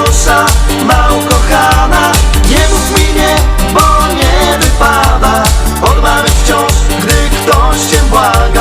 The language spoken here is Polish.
Miłosza, mał kochana Nie mów mi nie, bo nie wypada. Odmawiać wciąż, gdy ktoś cię błaga.